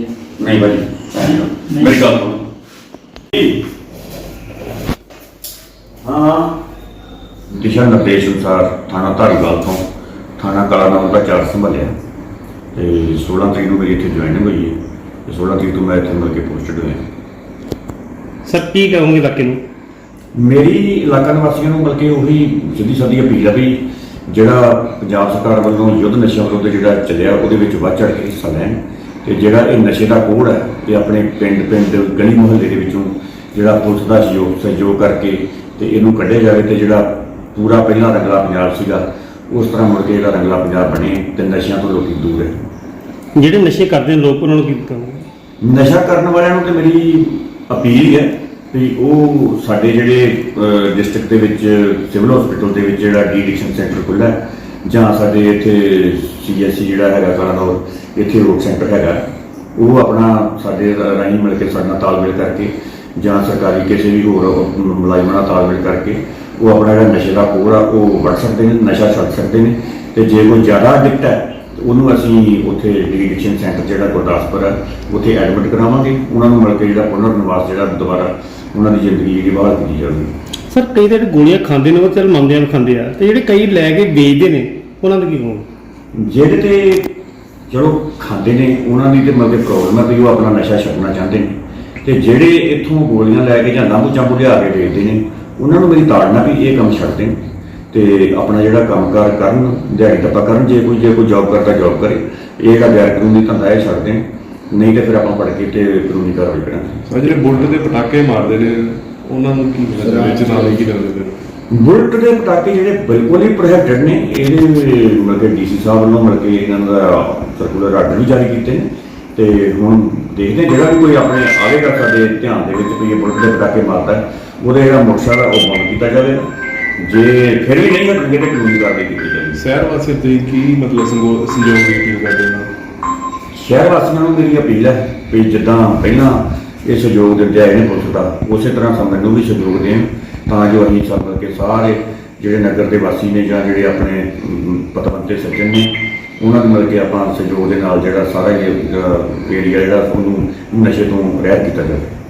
ਹੈ ਨਹੀਂ ਭਾਜੀ ਨਹੀਂ। ਮੇਰੀ ਗੱਲ ਸੁਣੋ ਹਾਂ। ਦਿਸ਼ਾ ਨਿਰਦੇਸ਼ ਅਨੁਸਾਰ ਥਾਣਾ ਧਾਰੀਵਾਲ ਤੋਂ ਥਾਣਾ ਕਾਲਾ ਨਾਮ ਦਾ ਚਾਰਜ ਸੰਭਾਲਿਆ। ਤੇ 16 ਤਰੀਕ ਨੂੰ ਮੇਰੀ ਇੱਥੇ ਜੁਆਇਨਿੰਗ ਹੋਈ ਹੈ। ਤੇ 16 ਤਰੀਕ ਤੋਂ ਮੈਂ ਇੱਥੇ ਮਿਲ ਕੇ ਪੋਸਟਡ ਹੋਇਆ। ਸਰ ਕੀ ਕਹੋਗੇ ਇਲਾਕੇ ਨੂੰ? ਮੇਰੀ ਇਲਾਕਾ ਨਿਵਾਸੀਆਂ ਨੂੰ ਬਲਕਿ ਉਹੀ ਸਿੱਧੀ ਸਾਦੀ ਅਪੀਲ ਆ ਵੀ ਜਿਹੜਾ ਪੰਜਾਬ ਸਰਕਾਰ ਵੱਲੋਂ ਯੁੱਧ ਨਸ਼ਿਆਂ ਵਿਰੁੱਧ ਜਿਹੜਾ ਚੱਲਿਆ ਉਹਦੇ ਵਿੱਚ ਵੱਧ ਚੜ੍ਹ ਕੇ ਹਿੱਸਾ ਲੈਣ ਤੇ ਜਿਹੜਾ ਇਹ ਨਸ਼ੇ ਦਾ ਕੋੜ ਹੈ ਤੇ ਆਪਣੇ ਪਿੰਡ ਪਿੰਡ ਗਲੀ ਮੁਹੱਲੇ ਦੇ ਵਿੱਚੋਂ ਜਿਹੜਾ ਪੁਲਿਸ ਦਾ ਸਹਿਯੋਗ ਸਹਿਯੋਗ ਕਰਕੇ ਤੇ ਇਹਨੂੰ ਕੱਢਿਆ ਜਾਵੇ ਤੇ ਜਿਹੜਾ ਪੂਰਾ ਪਹਿਲਾਂ ਰੰਗਲਾ ਪੰਜਾਬ ਸੀਗਾ ਉਸ ਤਰ੍ਹਾਂ ਮੁੜ ਕੇ ਜਿਹੜਾ ਰੰਗਲਾ ਪੰਜਾਬ ਬਣੇ ਤੇ ਨਸ਼ਿਆਂ ਤੋਂ ਲੋਕੀ ਦੂਰ ਰਹੇ। ਜਿਹੜੇ ਨਸ਼ੇ ਕਰਦੇ ਨੇ ਲੋਕ ਉਹਨਾਂ ਨੂੰ ਕੀ ਕਹੋਗੇ ਨਸ਼ਾ ਕਰਨ ਵਾਲਿਆਂ ਨੂੰ ਤੇ ਮੇਰੀ ਅਪੀਲ ਹੀ ਹੈ ਵੀ ਉਹ ਸਾਡੇ ਜਿਹੜੇ ਡਿਸਟ੍ਰਿਕਟ ਦੇ ਵਿੱਚ ਸਿਵਲ ਹਸਪੀਟਲ ਦੇ ਵਿੱਚ ਜਿਹੜਾ ਡੀ ਐਡਿਕਸ਼ਨ ਸੈਂਟਰ ਖੁੱਲ੍ਹਾ ਹੈ, ਜਾਂ ਸਾਡੇ ਇੱਥੇ ਸੀਐਸਸੀ ਜਿਹੜਾ ਹੈਗਾ ਕਾਲਾਨੌਰ ਇੱਥੇ ਰੋਗ ਸੈਂਟਰ ਹੈਗਾ ਉਹ ਆਪਣਾ ਸਾਡੇ ਰਾਹੀਂ ਮਿਲ ਕੇ ਸਾਡੇ ਨਾਲ ਤਾਲਮੇਲ ਕਰਕੇ, ਜਾਂ ਸਰਕਾਰੀ ਕਿਸੇ ਵੀ ਹੋਰ ਮੁਲਾਜ਼ਮਾਂ ਨਾਲ ਤਾਲਮੇਲ ਕਰਕੇ, ਉਹ ਆਪਣਾ ਜਿਹੜਾ ਨਸ਼ੇ ਦਾ ਕੋਰ ਆ, ਉਹ ਵੜ ਸਕਦੇ ਨੇ, ਨਸ਼ਾ ਛੱਡ ਸਕਦੇ ਨੇ, ਤੇ ਜੇ ਕੋਈ ਜ਼ਿਆਦਾ ਐਡਿਕਟ ਹੈ ਉਹਨੂੰ ਅਸੀਂ ਉੱਥੇ ਡੀਡਿਕਸ਼ਨ ਸੈਂਟਰ ਜਿਹੜਾ ਗੁਰਦਾਸਪੁਰ ਹੈ ਉੱਥੇ ਐਡਮਿਟ ਕਰਾਵਾਂਗੇ। ਉਹਨਾਂ ਨੂੰ ਮਿਲ ਕੇ ਜਿਹੜਾ ਪੁਨਰ ਨਿਵਾਸ ਜਿਹੜਾ ਦੁਬਾਰਾ ਉਹਨਾਂ ਦੀ ਜ਼ਿੰਦਗੀ ਜਿਹੜੀ ਬਹਾਲ ਕੀਤੀ ਜਾਵੇਗੀ ਸਰ ਕਈ ਜਿਹੜੇ ਗੋਲੀਆਂ ਖਾਂਦੇ ਨੇ ਉਹ ਚੱਲ ਮੰਨਦੇ ਆ ਖਾਂਦੇ ਆ। ਤੇ ਜਿਹੜੇ ਕਈ ਲੈ ਕੇ ਵੇਚਦੇ ਨੇ ਉਹਨਾਂ ਦਾ ਕੀ ਕਹੋਗੇ ਜਿਹੜੇ ਤੇ ਚਲੋ ਖਾਂਦੇ ਨੇ ਉਹਨਾਂ ਦੀ ਤੇ ਮਤਲਬ ਪ੍ਰੋਬਲਮ ਹੈ ਵੀ ਉਹ ਆਪਣਾ ਨਸ਼ਾ ਛੱਡਣਾ ਚਾਹੁੰਦੇ ਨੇ। ਤੇ ਜਿਹੜੇ ਇੱਥੋਂ ਗੋਲੀਆਂ ਲੈ ਕੇ ਜਾਂ ਲਾਂਬੂ ਚਾਂਬੂ ਲਿਆ ਕੇ ਵੇਚਦੇ ਨੇ ਉਹਨਾਂ ਨੂੰ ਮੇਰੀ ਤਾੜਨਾ ਵੀ ਇਹ ਕੰਮ ਛੱਡ ਦੇਣ ਤੇ ਆਪਣਾ ਜਿਹੜਾ ਕੰਮਕਾਰ ਕਰਨ ਦਿਹਾੜੀ ਟੱਪਾ ਕਰਨ ਜੇ ਕੋਈ ਜੇ ਕੋਈ ਜੌਬ ਕਰਦਾ ਜੌਬ ਕਰੇ। ਇਹ ਜਿਹੜਾ ਗੈਰ ਕਾਨੂੰਨੀ ਧੰਦਾ ਇਹ ਛੱਡ ਦੇਣ ਨਹੀਂ ਤੇ ਫਿਰ ਆਪਾਂ ਫੜ ਕੇ ਤੇ ਕਾਨੂੰਨੀ ਕਾਰਵਾਈ ਕਰਾਂਗੇ। ਆ ਜਿਹੜੇ ਬੁਲਟ ਦੇ ਪਟਾਕੇ ਮਾਰਦੇ ਨੇ ਉਹਨਾਂ ਨੂੰ ਕੀ ਮਿਲਦਾ? ਵਿੱਚ ਨਾਲ ਹੀ ਕੀ ਕਰਦੇ ਨੇ? ਬੁਲਟ ਦੇ ਪਟਾਕੇ ਜਿਹੜੇ ਬਿਲਕੁਲ ਹੀ ਪ੍ਰੋਹਿਬਿਟਡ ਨੇ ਇਹਦੇ ਮਤਲਬ ਕਿ ਡੀਸੀ ਸਾਹਿਬ ਵੱਲੋਂ ਮਤਲਬ ਕਿ ਇਹਨਾਂ ਦਾ ਸਰਕੂਲਰ ਆਰਡਰ ਵੀ ਜਾਰੀ ਕੀਤੇ ਨੇ। ਤੇ ਹੁਣ ਦੇਖਦੇ ਜਿਹੜਾ ਵੀ ਕੋਈ ਆਪਣੇ ਆਵੇਗਾ ਸਾਡੇ ਧਿਆਨ ਦੇ ਵਿੱਚ ਵੀ ਇਹ ਬੁਲਟ ਦੇ ਪਟਾਕੇ ਮਾਰਦਾ ਉਹਦਾ ਜਿਹੜਾ ਮੁਕਸਰ ਹੈ ਉਹ ਬੰਦ ਕੀਤਾ ਜਾਵੇਗਾ। ਜੇ ਫਿਰ ਵੀ ਨਹੀਂ ਹਟਣਗੇ ਤਾਂ ਕਾਨੂੰਨੀ ਕਾਰਵਾਈ ਕੀਤੀ ਜਾਵੇਗੀ ਸ਼ਹਿਰ ਵਾਸਤੇ ਤੁਸੀਂ ਕੀ ਮਤਲਬ ਸੰਗੋ- ਸੰਯੋਗ ਦੀ ਅਪੀਲ ਕਰਦੇ ਹੋ ਸ਼ਹਿਰ ਵਾਸੀਆਂ ਨੂੰ ਮੇਰੀ ਅਪੀਲ ਹੈ ਵੀ ਜਿੱਦਾਂ ਪਹਿਲਾਂ ਇਹ ਸਹਿਯੋਗ ਦਿੰਦੇ ਆਏ ਨੇ ਪੁਲਿਸ ਦਾ ਉਸੇ ਤਰ੍ਹਾਂ ਸਾਨੂੰ ਮੈਨੂੰ ਵੀ ਸਹਿਯੋਗ ਦੇਣ ਤਾਂ ਜੋ ਅਸੀਂ ਸਭ ਕੇ ਸਾਰੇ ਜਿਹੜੇ ਨਗਰ ਦੇ ਵਾਸੀ ਨੇ ਜਾਂ ਜਿਹੜੇ ਆਪਣੇ ਅਮ, ਪਤਵੰਤੇ ਸੱਜਣ ਨੇ ਉਹਨਾਂ ਨੂੰ ਮਿਲ ਕੇ ਆਪਾਂ ਸਹਿਯੋਗ ਦੇ ਨਾਲ ਜਿਹੜਾ ਸਾਰਾ ਇਹ ਏਰੀਆ ਜਿਹੜਾ ਉਹਨੂੰ ਨਸ਼ੇ ਤੋਂ ਰਹਿਤ ਕੀਤਾ ਜਾਵੇ।